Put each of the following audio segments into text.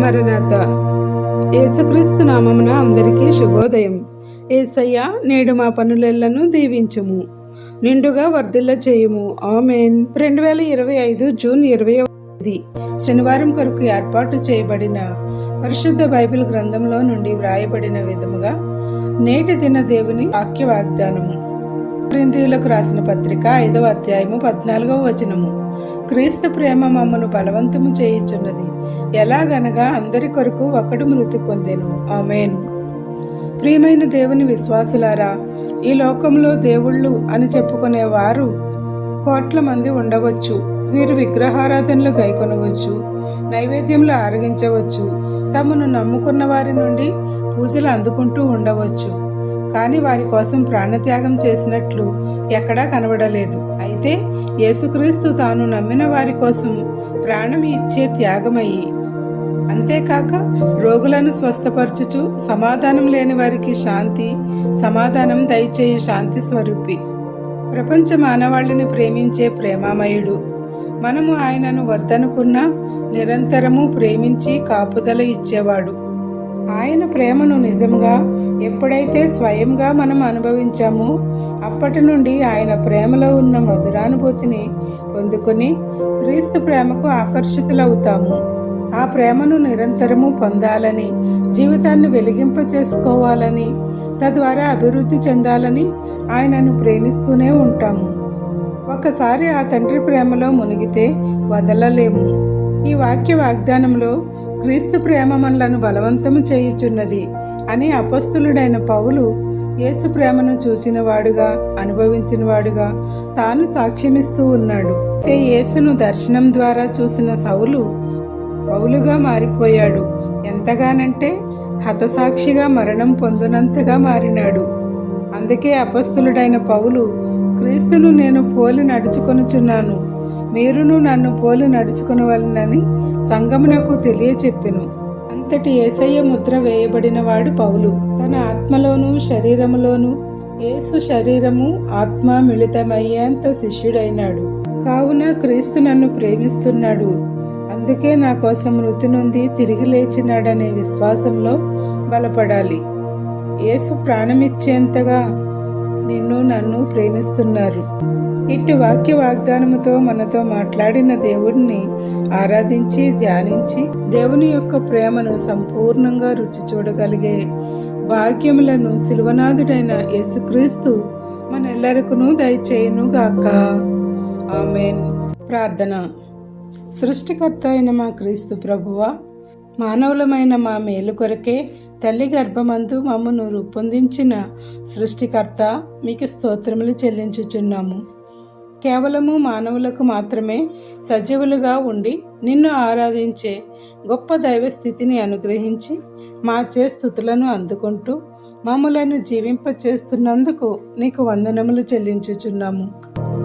మరణాత. యేసుక్రీస్తు నామమున అందరికీ శుభోదయం. ఏసయ్య నేడు మా పనులను దీవించుము. నిండుగా వర్ధిల్ల చేయుము. ఆమెన్. రెండు వేల ఇరవై ఐదు జూన్ ఇరవై తేదీ శనివారం కొరకు ఏర్పాటు చేయబడిన పరిశుద్ధ బైబిల్ గ్రంథంలో నుండి వ్రాయబడిన విధముగా నేటి దిన దేవుని వాక్య వాగ్దానము కొరింథీయులకు రాసిన పత్రిక ఐదవ అధ్యాయము పద్నాలుగవ వచనము. క్రీస్తు ప్రేమ మమ్మను బలవంతము చేయుచున్నది. ఎలాగనగా అందరి కొరకు ఒకడు మృతి పొందెను. ఆమెన్. ప్రియమైన దేవుని విశ్వాసులారా ఈ లోకంలో దేవుళ్ళు అని చెప్పుకునే వారు కోట్ల మంది ఉండవచ్చు వీరు విగ్రహారాధనలు గైకొనవచ్చు నైవేద్యములు ఆరగించవచ్చు తమను నమ్ముకున్న వారి నుండి పూజలు అందుకుంటూ ఉండవచ్చు. కానీ వారి కోసం ప్రాణత్యాగం చేసినట్లు ఎక్కడా కనబడలేదు. అయితే యేసుక్రీస్తు తాను నమ్మిన వారి కోసం ప్రాణం ఇచ్చే త్యాగమయ్యి అంతేకాక రోగులను స్వస్థపరచుచు సమాధానం లేని వారికి శాంతి సమాధానం దయచేయి శాంతి స్వరూపి. ప్రపంచ మానవాళిని ప్రేమించే ప్రేమామయుడు. మనము ఆయనను వద్దనుకున్నా నిరంతరము ప్రేమించి కాపుదల ఇచ్చేవాడు. ఆయన ప్రేమను నిజంగా ఎప్పుడైతే స్వయంగా మనం అనుభవించామో అప్పటి నుండి ఆయన ప్రేమలో ఉన్న మధురానుభూతిని పొందుకొని క్రీస్తు ప్రేమకు ఆకర్షితులవుతాము. ఆ ప్రేమను నిరంతరము పొందాలని జీవితాన్ని వెలిగింప చేసుకోవాలని తద్వారా అభివృద్ధి చెందాలని ఆయనను ప్రేమిస్తూనే ఉంటాము. ఒకసారి ఆ తండ్రి ప్రేమలో మునిగితే వదలలేము. ఈ వాక్య వాగ్దానంలో క్రీస్తు ప్రేమ మనలను బలవంతము చేయుచున్నది అని అపస్తులుడైన పౌలు యేసు ప్రేమను చూచినవాడుగా అనుభవించినవాడుగా తాను సాక్ష్యమిస్తూ ఉన్నాడు. అయితే యేసును దర్శనం ద్వారా చూసిన సౌలు పౌలుగా మారిపోయాడు. ఎంతగానంటే హతసాక్షిగా మరణం పొందినంతగా మారినాడు. అందుకే అపస్తులుడైన పౌలు క్రీస్తును నేను పోలి నడుచుకొనుచున్నాను. మీరును నన్ను పోలి నడుచుకునవలనని సంగమునకు తెలియచెప్పెను. అంతటి ఏసయ్య ముద్ర వేయబడిన వాడు పౌలు. తన ఆత్మలోనూ శరీరములోనూ యేసు శరీరము ఆత్మ మిళితమయ్యేంత శిష్యుడైనాడు. కావున క్రీస్తు నన్ను ప్రేమిస్తున్నాడు. అందుకే నా కోసం మృతి నుండి తిరిగి లేచినాడనే విశ్వాసంలో బలపడాలి. యేసు ప్రాణమిచ్చేంతగా నిన్ను నన్ను ప్రేమిస్తున్నారు. ఇట్టి వాక్య వాగ్దానముతో మనతో మాట్లాడిన దేవుడిని ఆరాధించి ధ్యానించి దేవుని యొక్క ప్రేమను సంపూర్ణంగా రుచి చూడగలిగే భాగ్యములను శిల్వనాథుడైన యేసుక్రీస్తు మనెల్లరికును దయచేయునుగాక. ఆమెన్. ప్రార్థన. సృష్టికర్త అయిన మా క్రీస్తు ప్రభువ మానవులమైన మా మేలు కొరకే తల్లి గర్భమందు మమ్మను రూపొందించిన సృష్టికర్త మీకు స్తోత్రములు చెల్లించుచున్నాము. కేవలము మానవులకు మాత్రమే సజీవులుగా ఉండి నిన్ను ఆరాధించే గొప్ప దైవ స్థితిని అనుగ్రహించి మా చే స్థుతులను అందుకుంటూ మమ్మలను జీవింపచేస్తున్నందుకు నీకు వందనములు చెల్లించుచున్నాము.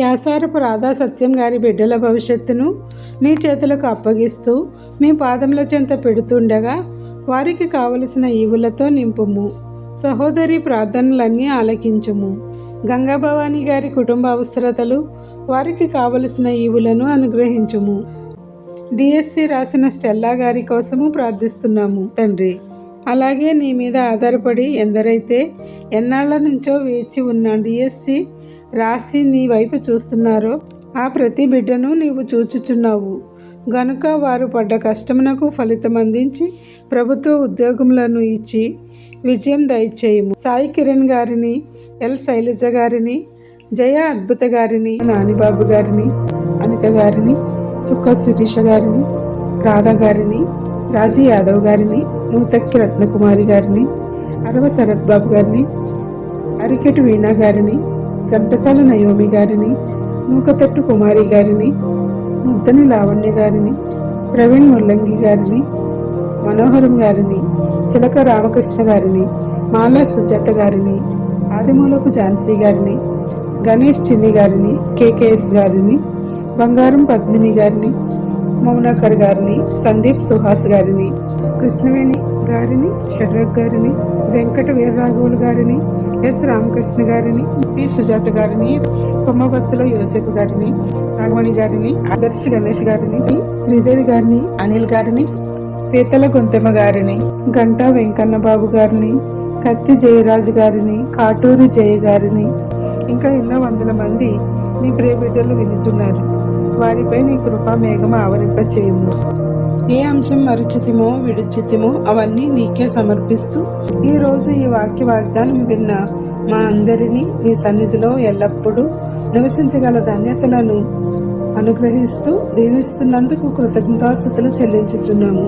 యాసారపు రాధా సత్యం గారి బిడ్డల భవిష్యత్తును మీ చేతులకు అప్పగిస్తూ మీ పాదముల చెంత పెడుతుండగా వారికి కావలసిన ఈవులతో నింపుము. సహోదరి ప్రార్థనలన్నీ ఆలకించుము. గంగాభవాని గారి కుటుంబ అవసరతలు వారికి కావలసిన ఈవులను అనుగ్రహించుము. డిఎస్సి రాసిన స్టెల్లా గారి కోసము ప్రార్థిస్తున్నాము తండ్రి. అలాగే నీ మీద ఆధారపడి ఎందరైతే ఎన్నాళ్ళ నుంచో వేచి ఉన్న డిఎస్సి రాసి నీ వైపు చూస్తున్నారో ఆ ప్రతి బిడ్డను నీవు చూచుచున్నావు. గనుక వారు పడ్డ కష్టమునకు ఫలితం అందించి ప్రభుత్వ ఉద్యోగములను ఇచ్చి విజయం దయచేయము. సాయి కిరణ్ గారిని ఎల్ శైలజ గారిని జయ అద్భుత గారిని నానిబాబు గారిని అనిత గారిని చుక్క శిరీష గారిని రాధా గారిని రాజీ యాదవ్ గారిని నూతక్కి రత్నకుమారి గారిని అరవ శరత్ బాబు గారిని అరికెటు వీణా గారిని ఘంటసాల నయోమి గారిని నూకతట్టు కుమారి గారిని ముద్దని లావణ్య గారిని ప్రవీణ్ ముల్లంగి గారిని మనోహరం గారిని చిలక రామకృష్ణ గారిని మాలా సుజాత గారిని ఆదిమూలపు ఝాన్సీ గారిని గణేష్ చిన్ని గారిని కేకేఎస్ గారిని బంగారం పద్మిని గారిని మౌనాకర్ గారిని సందీప్ సుహాస్ గారిని కృష్ణవేణి గారిని షడ్రక్ గారిని వెంకట వీరరాఘవులు గారిని ఎస్ రామకృష్ణ గారిని పి సుజాత గారిని కొమ్మబత్తుల యోసెఫ్ గారిని నాగమణి గారిని ఆదర్శ్ గణేష్ గారిని శ్రీదేవి గారిని అనిల్ గారిని పీతల గొంతెమ్మ గారిని గంటా వెంకన్న బాబు గారిని కత్తి జయరాజు గారిని కాటూరి జయ గారిని. ఇంకా ఎన్నో వందల మంది మీ ప్రియ బిడ్డలు వినుతున్నారు వారిపై నీ కృపా మేఘం ఆవరింప చేయము ఏ అంశం మరుచితిమో విడిచితిమో అవన్నీ నీకే సమర్పిస్తూ ఈ రోజు ఈ వాక్య వాగ్దానం విన్న మా అందరినీ నీ సన్నిధిలో ఎల్లప్పుడూ నివసించగల ధన్యతలను అనుగ్రహిస్తూ దీవిస్తున్నందుకు కృతజ్ఞతాస్థుతులు చెల్లించుచున్నాము.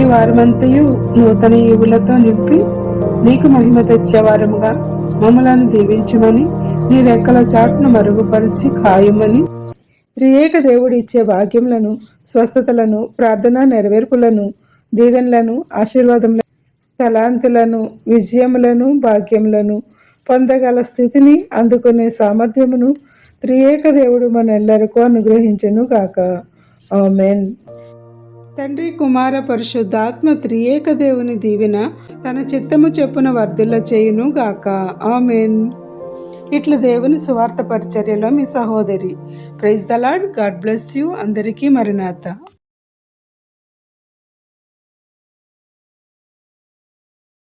ఈ వారమంతయు నూతన ఈవులతో నింపి నీకు మహిమ తెచ్చేవారముగా మమ్మలను దీవించుమని నీ రెక్కల చాటును మరుగుపరిచి ఖాయమని త్రియేక దేవుడు ఇచ్చే భాగ్యములను స్వస్థతలను ప్రార్థన నెరవేర్పులను దీవెనలను ఆశీర్వాదములను తలాంతులను విజయములను భాగ్యములను పొందగల స్థితిని అందుకునే సామర్థ్యమును త్రియేక దేవుడు మనెల్లరికూ అనుగ్రహించును గాక. ఆమెన్. తండ్రి కుమార పరిశుద్ధాత్మ త్రియేక దేవుని దీవెన తన చిత్తము చెప్పున వర్ధిల్ల చేయును గాక. ఆమెన్. ఇట్లు దేవుని సువార్త పరిచర్యలో మీ సహోదరి. Praise the lord god bless you అందరికీ మరినాథ